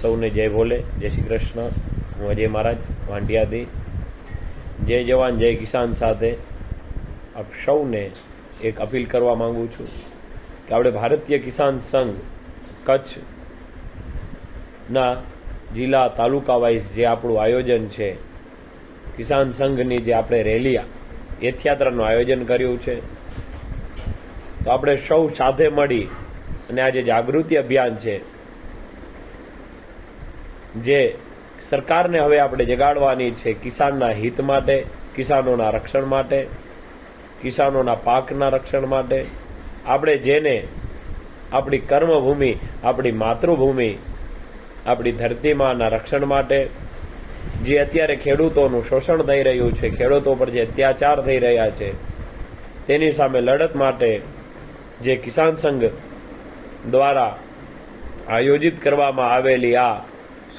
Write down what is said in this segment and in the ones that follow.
સૌને જય ભોલે, જય શ્રી કૃષ્ણ. હું અજય મહારાજ વાંઢિયાથી જય જવાન, જય કિસાન સાથે આપ સૌને એક અપીલ કરવા માગું છું કે આપણે ભારતીય કિસાન સંઘ, કચ્છ ના જિલ્લા તાલુકા વાઇઝ જે આપણું આયોજન છે, કિસાન સંઘની જે આપણે રેલી યથયાત્રાનું આયોજન કર્યું છે, તો આપણે સૌ સાથે મળી અને આ જે જાગૃતિ અભિયાન છે જે સરકારને હવે આપણે જગાડવાની છે કિસાનના હિત માટે, કિસાનોના રક્ષણ માટે, કિસાનોના પાકના રક્ષણ માટે. આપણે જેને આપણી કર્મભૂમિ, આપણી માતૃભૂમિ, આપણી ધરતીમાંના રક્ષણ માટે, જે અત્યારે ખેડૂતોનું શોષણ થઈ રહ્યું છે, ખેડૂતો પર જે અત્યાચાર થઈ રહ્યા છે, તેની સામે લડત માટે જે કિસાન સંઘ દ્વારા આયોજિત કરવામાં આવેલી આ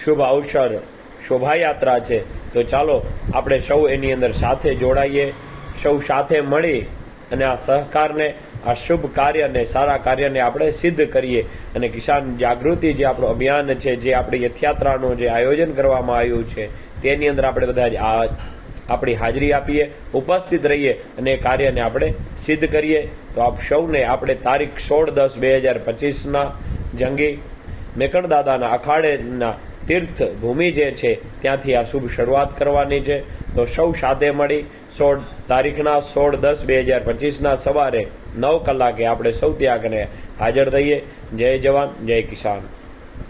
શુભ અવસર, શોભાયાત્રા છે. તો ચાલો આપણે સૌ એની અંદર સાથે જોડાઈએ, સૌ સાથે મળી અને આ સહકારને, આ શુભ કાર્યને સારા કાર્યને આપણે સિદ્ધ કરીએ. અને કિસાન જાગૃતિ જે આપણું અભિયાન છે, જે આપણી યથયાત્રાનું જે આયોજન કરવામાં આવ્યું છે, તેની અંદર આપણે બધા જ આ, આપણી હાજરી આપીએ, ઉપસ્થિત રહીએ અને એ કાર્યને આપણે સિદ્ધ કરીએ. તો આપ સૌને આપણે તારીખ સોળ દસ બે હજાર પચીસના જંગી મેકણદાદાના અખાડેના તીર્થ ભૂમિ જે છે, ત્યાંથી આ શુભ શરૂઆત કરવાની છે. તો સૌ સાથે મળી સોળ તારીખના સોળ દસ બે હજાર પચીસના સવારે નવ કલાકે આપણે સૌ ત્યાં કને હાજર થઈએ. જય જવાન, જય કિસાન.